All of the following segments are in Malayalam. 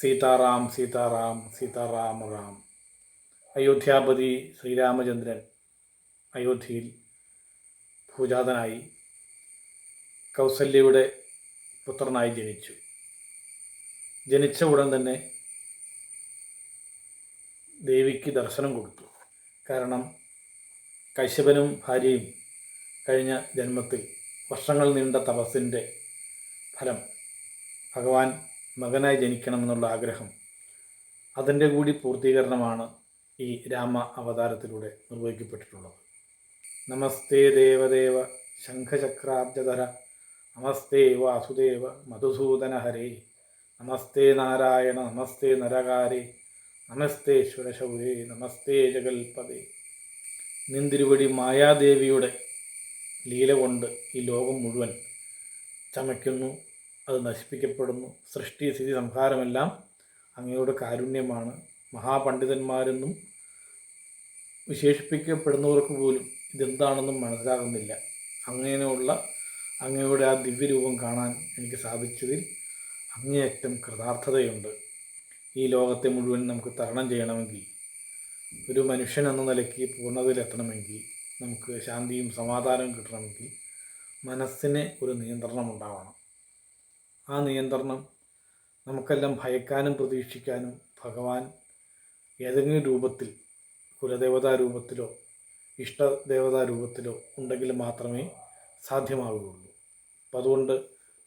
സീതാറാം സീതാറാം സീതാറാം റാം അയോധ്യാപതി ശ്രീരാമചന്ദ്രൻ അയോധ്യയിൽ ഭൂജാതനായി കൗസല്യയുടെ പുത്രനായി ജനിച്ചു. ജനിച്ച ഉടൻ തന്നെ ദേവിക്ക് ദർശനം കൊടുത്തു. കാരണം കശ്യപനും ഭാര്യയും കഴിഞ്ഞ ജന്മത്തിൽ വർഷങ്ങൾ നീണ്ട തപസ്സിന്റെ ഫലം ഭഗവാൻ മകനായി ജനിക്കണമെന്നുള്ള ആഗ്രഹം അതിന്റെ കൂടി പൂർത്തീകരണമാണ് ഈ രാമ അവതാരത്തിലൂടെ നിർവഹിക്കപ്പെട്ടിട്ടുള്ളത്. നമസ്തേ ദേവദേവ ശംഖചക്രാബ്ജധര നമസ്തേ വാസുദേവ മധുസൂദന ഹരേ നമസ്തേ നാരായണ നമസ്തേ നരകാരേ നമസ്തേ ശുരശൗരേ നമസ്തേ ജഗൽപദേ നിന്തിരുവടി മായാദേവിയുടെ ലീല കൊണ്ട് ഈ ലോകം മുഴുവൻ ചമയ്ക്കുന്നു. അത് നശിപ്പിക്കപ്പെടുന്നു. സൃഷ്ടി സ്ഥിതി സംഹാരമെല്ലാം അങ്ങയുടെ കാരുണ്യമാണ്. മഹാപണ്ഡിതന്മാരെന്നും വിശേഷിപ്പിക്കപ്പെടുന്നവർക്ക് പോലും ഇതെന്താണെന്നും മനസ്സിലാകുന്നില്ല. അങ്ങനെയുള്ള അങ്ങയുടെ ആ ദിവ്യരൂപം കാണാൻ എനിക്ക് സാധിച്ചതിൽ അങ്ങേയറ്റം കൃതാർത്ഥതയുണ്ട്. ഈ ലോകത്തെ മുഴുവൻ നമുക്ക് തരണം ചെയ്യണമെങ്കിൽ ഒരു മനുഷ്യൻ എന്ന നിലയ്ക്ക് പൂർണതയിലെത്തണമെങ്കിൽ നമുക്ക് ശാന്തിയും സമാധാനവും കിട്ടണമെങ്കിൽ മനസ്സിന് ഒരു നിയന്ത്രണം ഉണ്ടാവണം. ആ നിയന്ത്രണം നമുക്കെല്ലാം ഭയക്കാനും പ്രതീക്ഷിക്കാനും ഭഗവാൻ ഏതെങ്കിലും രൂപത്തിൽ കുലദേവതാ രൂപത്തിലോ ഇഷ്ടദേവതാ രൂപത്തിലോ ഉണ്ടെങ്കിൽ മാത്രമേ സാധ്യമാവുകയുള്ളൂ. അപ്പം അതുകൊണ്ട്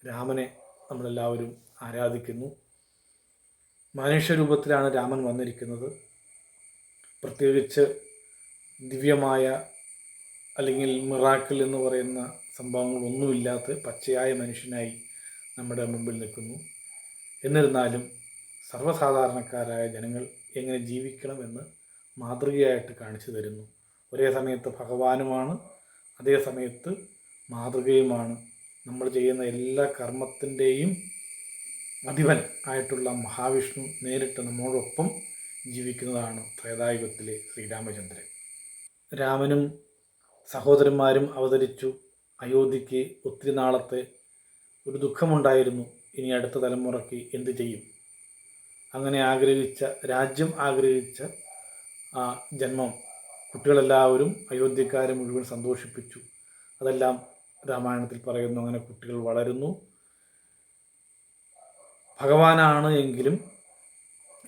രാമനെ നമ്മളെല്ലാവരും ആരാധിക്കുന്നു. മനുഷ്യരൂപത്തിലാണ് രാമൻ വന്നിരിക്കുന്നത്. പ്രത്യേകിച്ച് ദിവ്യമായ അല്ലെങ്കിൽ മിറാക്കിൾ എന്ന് പറയുന്ന സംഭവങ്ങളൊന്നുമില്ലാത്ത പച്ചയായ മനുഷ്യനായി നമ്മുടെ മുമ്പിൽ നിൽക്കുന്നു. എന്നിരുന്നാലും സർവസാധാരണക്കാരായ ജനങ്ങൾ എങ്ങനെ ജീവിക്കണമെന്ന് മാതൃകയായിട്ട് കാണിച്ചു തരുന്നു. ഒരേ സമയത്ത് ഭഗവാനുമാണ് അതേ സമയത്ത് മാതൃകയുമാണ്. നമ്മൾ ചെയ്യുന്ന എല്ലാ കർമ്മത്തിന്റെയും അധിപൻ ആയിട്ടുള്ള മഹാവിഷ്ണു നേരിട്ട് നമ്മോടൊപ്പം ജീവിക്കുന്നതാണ് ത്രേതായുഗത്തിലെ ശ്രീരാമചന്ദ്രൻ. രാമനും സഹോദരന്മാരും അവതരിച്ചു അയോധ്യയ്ക്ക് ഒത്തിരി നാളത്തെ ഒരു ദുഃഖമുണ്ടായിരുന്നു ഇനി അടുത്ത തലമുറയ്ക്ക് എന്തു ചെയ്യും? അങ്ങനെ ആഗ്രഹിച്ച രാജ്യം ആഗ്രഹിച്ച ആ ജന്മം കുട്ടികളെല്ലാവരും അയോധ്യക്കാരെ മുഴുവൻ സന്തോഷിപ്പിച്ചു. അതെല്ലാം രാമായണത്തിൽ പറയുന്നു. അങ്ങനെ കുട്ടികൾ വളരുന്നു. ഭഗവാനാണ് എങ്കിലും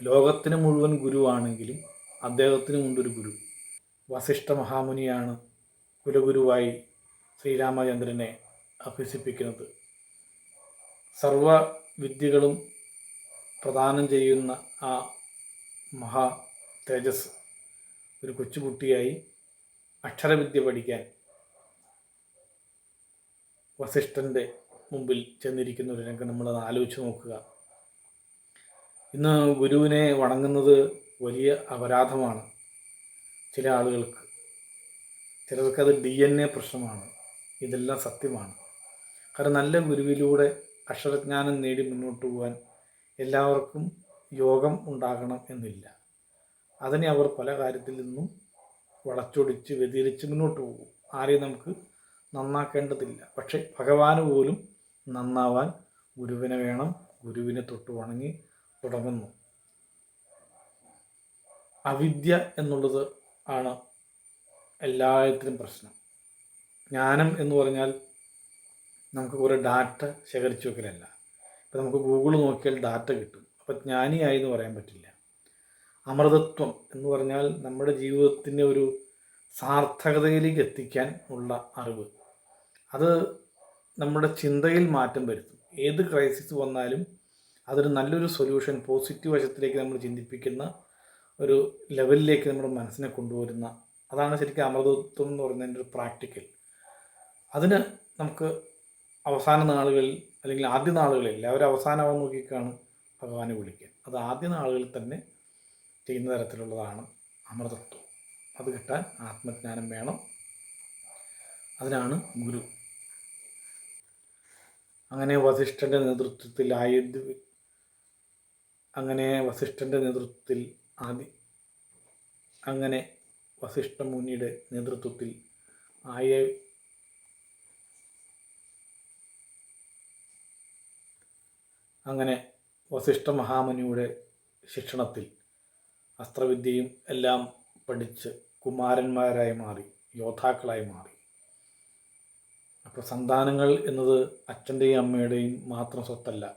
ലോകത്തിന് മുഴുവൻ ഗുരുവാണെങ്കിലും അദ്ദേഹത്തിനും ഉണ്ടൊരു ഗുരു. വസിഷ്ഠ മഹാമുനിയാണ് കുലഗുരുവായി ശ്രീരാമചന്ദ്രനെ അഭ്യസിപ്പിക്കുന്നത്. സർവ വിദ്യകളും പ്രദാനം ചെയ്യുന്ന ആ മഹാ തേജസ് ഒരു കൊച്ചുകുട്ടിയായി അക്ഷരവിദ്യ പഠിക്കാൻ വസിഷ്ഠന്റെ മുമ്പിൽ ചെന്നിരിക്കുന്ന ഒരു രംഗം നമ്മളത് ആലോചിച്ച് നോക്കുക. ഇന്ന് ഗുരുവിനെ വണങ്ങുന്നത് വലിയ അപരാധമാണ് ചില ആളുകൾക്ക്. ചിലർക്കത് ഡി എൻ എ പ്രശ്നമാണ്. ഇതെല്ലാം സത്യമാണ്. കാരണം നല്ല ഗുരുവിലൂടെ അക്ഷരജ്ഞാനം നേടി മുന്നോട്ട് പോകാൻ എല്ലാവർക്കും യോഗം ഉണ്ടാകണം എന്നില്ല. അതിനെ അവർ പല കാര്യത്തിൽ നിന്നും വളച്ചൊടിച്ച് വ്യതിരിച്ച് മുന്നോട്ട് പോകും. ആരെയും നമുക്ക് നന്നാക്കേണ്ടതില്ല. പക്ഷേ ഭഗവാന് പോലും നന്നാവാൻ ഗുരുവിനെ വേണം ഗുരുവിനെ തൊട്ട് വണങ്ങി തുടങ്ങുന്നു. അവിദ്യ എന്നുള്ളത് ആണ് എല്ലാത്തിനും പ്രശ്നം. ജ്ഞാനം എന്ന് പറഞ്ഞാൽ നമുക്ക് കുറേ ഡാറ്റ ശേഖരിച്ചു വെക്കലല്ല. ഇപ്പം നമുക്ക് ഗൂഗിൾ നോക്കിയാൽ ഡാറ്റ കിട്ടും. അപ്പോൾ ജ്ഞാനിയായി എന്ന് പറയാൻ പറ്റില്ല. അമൃതത്വം എന്ന് പറഞ്ഞാൽ നമ്മുടെ ജീവിതത്തിന്റെ ഒരു സാർത്ഥകതയിലേക്ക് എത്തിക്കാൻ ഉള്ള അറിവ്. അത് നമ്മുടെ ചിന്തയിൽ മാറ്റം വരുത്തും. ഏത് ക്രൈസിസ് വന്നാലും അതൊരു നല്ലൊരു സൊല്യൂഷൻ പോസിറ്റീവ് വശത്തിലേക്ക് നമ്മൾ ചിന്തിപ്പിക്കുന്ന ഒരു ലെവലിലേക്ക് നമ്മുടെ മനസ്സിനെ കൊണ്ടുവരുന്ന അതാണ് ശരിക്കും അമൃതത്വം എന്ന് പറയുന്നതിന്റെ ഒരു പ്രാക്ടിക്കൽ അതിന് നമുക്ക് അവസാന നാളുകളിൽ അല്ലെങ്കിൽ ആദ്യ നാളുകളിൽ എല്ലാവരും അവസാനമാകാൻ നോക്കിക്കാണ് ഭഗവാനെ വിളിക്കുക അത് ആദ്യ നാളുകളിൽ തന്നെ ചെയ്യുന്ന തരത്തിലുള്ളതാണ് അമൃതത്വം. അത് കിട്ടാൻ ആത്മജ്ഞാനം വേണം. അതിനാണ് ഗുരു. അങ്ങനെ വസിഷ്ഠന്റെ നേതൃത്വത്തിൽ ആയുധ അങ്ങനെ വസിഷ്ഠന്റെ നേതൃത്വത്തിൽ ആദി അങ്ങനെ വസിഷ്ഠ മുനിയുടെ നേതൃത്വത്തിൽ ആയ അങ്ങനെ വസിഷ്ഠ മഹാമുനിയുടെ ശിക്ഷണത്തിൽ അസ്ത്രവിദ്യയും എല്ലാം പഠിച്ച് കുമാരന്മാരായി മാറി യോദ്ധാക്കളായി മാറി. അപ്പോൾ സന്താനങ്ങൾ എന്നത് അച്ഛന്റെയും അമ്മയുടെയും മാത്രം സ്വത്തല്ല.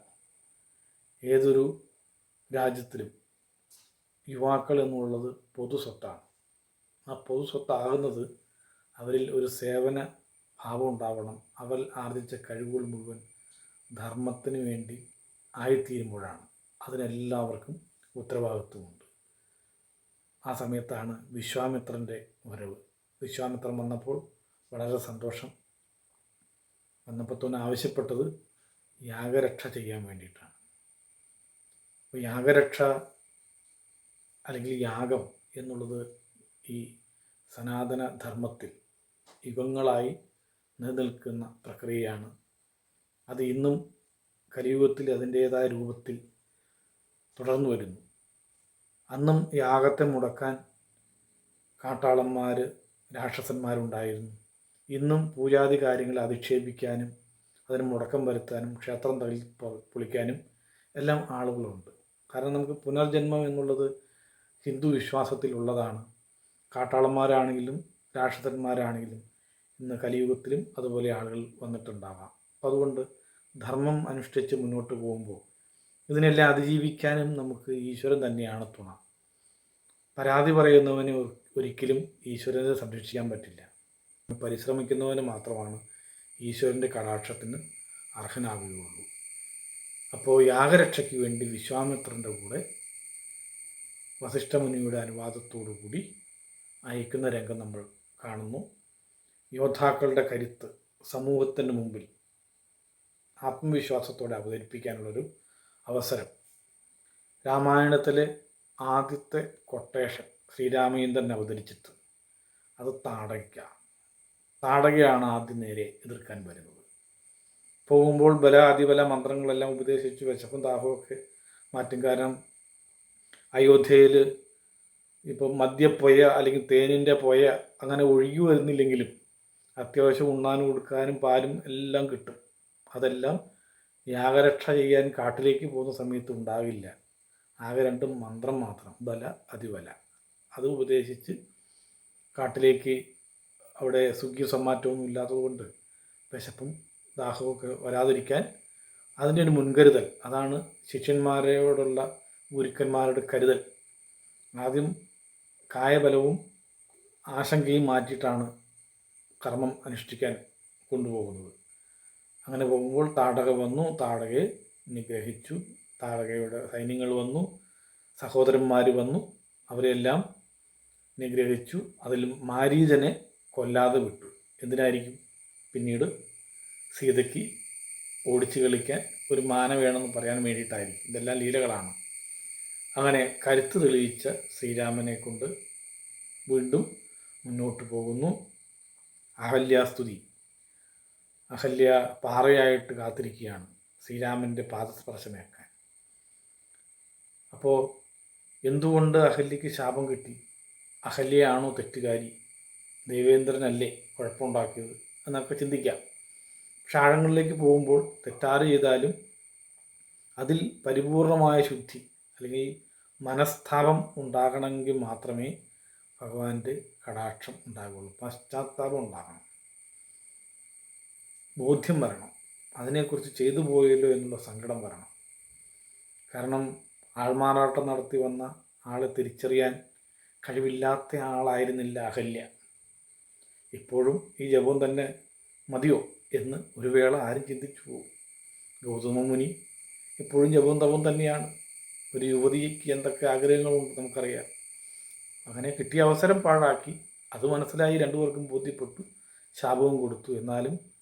ഏതൊരു രാജ്യത്തിലും യുവാക്കൾ എന്നുള്ളത് പൊതു സ്വത്താണ്. ആ പൊതു സ്വത്താകുന്നത് അവരിൽ ഒരു സേവന ഭാവം ഉണ്ടാവണം. അവർ ആർജിച്ച കഴിവുകൾ മുഴുവൻ ധർമ്മത്തിന് വേണ്ടി ആയിത്തീരുമ്പോഴാണ്. അതിനെല്ലാവർക്കും ഉത്തരവാദിത്വമുണ്ട്. ആ സമയത്താണ് വിശ്വാമിത്രന്റെ വരവ്. വിശ്വാമിത്രൻ വന്നപ്പോൾ വളരെ സന്തോഷം. വന്നപ്പോൾ തന്നെ ആവശ്യപ്പെട്ടത് യാഗരക്ഷ ചെയ്യാൻ വേണ്ടിയിട്ടാണ്. അപ്പോൾ യാഗരക്ഷ അല്ലെങ്കിൽ യാഗം എന്നുള്ളത് ഈ സനാതന ധർമ്മത്തിൽ യുഗങ്ങളായി നിലനിൽക്കുന്ന പ്രക്രിയയാണ്. അത് ഇന്നും കലിയുഗത്തിൽ അതിന്റേതായ രൂപത്തിൽ തുടർന്നു വരുന്നു. അന്നും യാഗത്തെ മുടക്കാൻ കാട്ടാളന്മാർ രാക്ഷസന്മാരുണ്ടായിരുന്നു. ഇന്നും പൂജാതി കാര്യങ്ങൾ അധിക്ഷേപിക്കാനും അതിന് മുടക്കം വരുത്താനും ക്ഷേത്രം തകൽ പൊളിക്കാനും എല്ലാം ആളുകളുണ്ട്. കാരണം നമുക്ക് പുനർജന്മം എന്നുള്ളത് ഹിന്ദു വിശ്വാസത്തിലുള്ളതാണ് കാട്ടാളന്മാരാണെങ്കിലും രാക്ഷസന്മാരാണെങ്കിലും ഇന്ന് കലിയുഗത്തിലും അതുപോലെ ആളുകൾ വന്നിട്ടുണ്ടാവാം. അപ്പം അതുകൊണ്ട് ധർമ്മം അനുഷ്ഠിച്ച് മുന്നോട്ട് പോകുമ്പോൾ ഇതിനെല്ലാം അതിജീവിക്കാനും നമുക്ക് ഈശ്വരൻ തന്നെയാണ് തുണ. പരാതി പറയുന്നവന് ഒരിക്കലും ഈശ്വരനെ സംരക്ഷിക്കാൻ പറ്റില്ല. പരിശ്രമിക്കുന്നവന് മാത്രമാണ് ഈശ്വരന്റെ കടാക്ഷത്തിന് അർഹനാകുകയുള്ളൂ. അപ്പോൾ യാഗരക്ഷയ്ക്ക് വേണ്ടി വിശ്വാമിത്രന്റെ കൂടെ വസിഷ്ഠമുനിയുടെ അനുവാദത്തോടു കൂടി അയക്കുന്ന രംഗം നമ്മൾ കാണുന്നു. യോദ്ധാക്കളുടെ കരുത്ത് സമൂഹത്തിന് മുമ്പിൽ ആത്മവിശ്വാസത്തോടെ അവതരിപ്പിക്കാനുള്ളൊരു അവസരം. രാമായണത്തിലെ ആദ്യത്തെ കൊട്ടേഷൻ ശ്രീരാമീന്ദ്രൻ അവതരിച്ചിട്ട് അത് താടക താടകയാണ് ആദ്യം നേരെ എതിർക്കാൻ വരുന്നത്. പോകുമ്പോൾ ബല അതിബല മന്ത്രങ്ങളെല്ലാം ഉപദേശിച്ച് വിശപ്പും ദാഹമൊക്കെ മാറ്റും. കാരണം അയോധ്യയിൽ ഇപ്പം മദ്യപ്പൊയ അല്ലെങ്കിൽ തേനിന്റെ പൊയ അങ്ങനെ ഒഴുകി വരുന്നില്ലെങ്കിലും അത്യാവശ്യം ഉണ്ണാനും കൊടുക്കാനും പാലും എല്ലാം കിട്ടും. അതെല്ലാം യാഗരക്ഷ ചെയ്യാൻ കാട്ടിലേക്ക് പോകുന്ന സമയത്ത് ഉണ്ടാവില്ല. ആകെ രണ്ടും മന്ത്രം മാത്രം ബല അതിബല. അത് ഉപദേശിച്ച് കാട്ടിലേക്ക് അവിടെ സുഖ്യ സമ്മാറ്റവും ഇല്ലാത്തതുകൊണ്ട് വിശപ്പും ദാഹവുമൊക്കെ വരാതിരിക്കാൻ അതിന്റെ ഒരു മുൻകരുതൽ. അതാണ് ശിഷ്യന്മാരോടുള്ള ഗുരുക്കന്മാരുടെ കരുതൽ. ആദ്യം കായബലവും ആശങ്കയും മാറ്റിയിട്ടാണ് കർമ്മം അനുഷ്ഠിക്കാൻ കൊണ്ടുപോകുന്നത്. അങ്ങനെ പോകുമ്പോൾ താടക വന്നു താടകയെ നിഗ്രഹിച്ചു. താടകയുടെ സൈന്യങ്ങൾ വന്നു സഹോദരന്മാർ വന്നു അവരെല്ലാം നിഗ്രഹിച്ചു. അതിൽ മാരീചനെ കൊല്ലാതെ വിട്ടു. എന്തിനായിരിക്കും? പിന്നീട് സീതയ്ക്ക് ഓടിച്ചു കളിക്കാൻ ഒരു മാന വേണമെന്ന് പറയാൻ വേണ്ടിയിട്ടായിരിക്കും. ഇതെല്ലാം ലീലകളാണ്. അങ്ങനെ കരുത്ത് തെളിയിച്ച ശ്രീരാമനെ കൊണ്ട് വീണ്ടും മുന്നോട്ട് പോകുന്നു. അഹല്യാസ്തുതി. അഹല്യ പാറയായിട്ട് കാത്തിരിക്കുകയാണ് ശ്രീരാമന്റെ പാദസ്പർശമേക്കാൻ അപ്പോൾ എന്തുകൊണ്ട് അഹല്യക്ക് ശാപം കിട്ടി? അഹല്യയാണോ തെറ്റുകാരി? ദേവേന്ദ്രനല്ലേ കുഴപ്പമുണ്ടാക്കിയത് എന്നൊക്കെ ചിന്തിക്കാം. പക്ഷെ ആഴങ്ങളിലേക്ക് പോകുമ്പോൾ തെറ്റാറ് ചെയ്താലും അതിൽ പരിപൂർണമായ ശുദ്ധി അല്ലെങ്കിൽ മനസ്താപം ഉണ്ടാകണമെങ്കിൽ മാത്രമേ ഭഗവാന്റെ കടാക്ഷം ഉണ്ടാകുള്ളൂ പശ്ചാത്താപം ഉണ്ടാകണം. ബോധ്യം വരണം. അതിനെക്കുറിച്ച് ചെയ്തു പോയല്ലോ എന്നുള്ള സങ്കടം വരണം. കാരണം ആൾമാറാട്ടം നടത്തി വന്ന ആളെ തിരിച്ചറിയാൻ കഴിവില്ലാത്ത ആളായിരുന്നില്ല അഹല്യ. ഇപ്പോഴും ഈ ജപം തന്നെ മതിയോ എന്ന് ഒരു വേള ആരും ചിന്തിച്ചു പോകും ഗൗതമ മുനി ഇപ്പോഴും ജപവും തപവും തന്നെയാണ്. ഒരു യുവതിക്ക് എന്തൊക്കെ ആഗ്രഹങ്ങളുണ്ട് നമുക്കറിയാം. അങ്ങനെ കിട്ടിയ അവസരം പാഴാക്കി അത് മനസ്സിലായി രണ്ടുപേർക്കും ബോധ്യപ്പെട്ടു ശാപവും കൊടുത്തു. എന്നാലും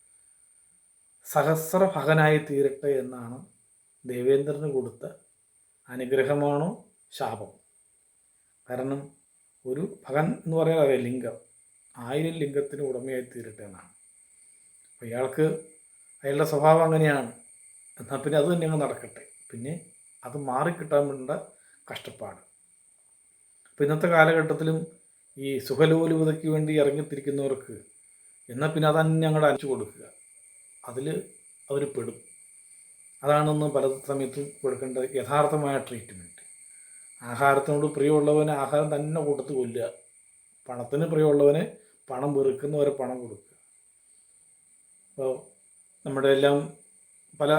സഹസ്രഭകനായി തീരട്ടെ എന്നാണ് ദേവേന്ദ്രന് കൊടുത്ത അനുഗ്രഹമാണോ ശാപം? കാരണം ഒരു ഭഗൻ എന്ന് പറയാൻ ലിംഗം. ആയിരം ലിംഗത്തിന് ഉടമയായി തീരട്ടെ എന്നാണ്. അപ്പോൾ ഇയാൾക്ക് അയാളുടെ സ്വഭാവം അങ്ങനെയാണ്. എന്നാൽ പിന്നെ അത് തന്നെ അങ്ങ് നടക്കട്ടെ. പിന്നെ അത് മാറിക്കിട്ടാൻ വേണ്ട കഷ്ടപ്പാട്. അപ്പോൾ ഇന്നത്തെ കാലഘട്ടത്തിലും ഈ സുഖലോലുപതയ്ക്ക് വേണ്ടി അതാണെന്ന് പല സമയത്തും കൊടുക്കേണ്ട യഥാർത്ഥമായ ട്രീറ്റ്മെന്റ് ആഹാരത്തിനോട് പ്രിയമുള്ളവന് ആഹാരം തന്നെ കൊടുത്ത് കൊല്ലുക. പണത്തിന് പ്രിയമുള്ളവന് പണം വെറുക്കുന്നവരെ പണം കൊടുക്കുക. അപ്പോൾ നമ്മുടെ എല്ലാം പല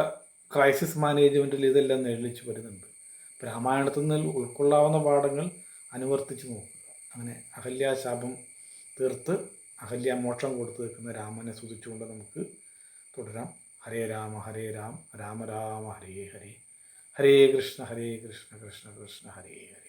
ക്രൈസിസ് മാനേജ്മെന്റിൽ ഇതെല്ലാം നേടിച്ചു വരുന്നുണ്ട്. രാമായണത്തിൽ നിന്ന് ഉൾക്കൊള്ളാവുന്ന പാഠങ്ങൾ അനുവർത്തിച്ച് നോക്കുക. അങ്ങനെ അഹല്യാശാപം തീർത്ത് അഹല്യ മോക്ഷം കൊടുത്തു നിൽക്കുന്ന രാമനെ സ്തുതിച്ചുകൊണ്ട് നമുക്ക് തുടരാം. ഹരേ രാമ ഹരേ രാം രാമ രാമ ഹരേ ഹരേ. ഹരേ കൃഷ്ണ ഹരേ കൃഷ്ണ കൃഷ്ണ കൃഷ്ണ ഹരേ ഹരേ.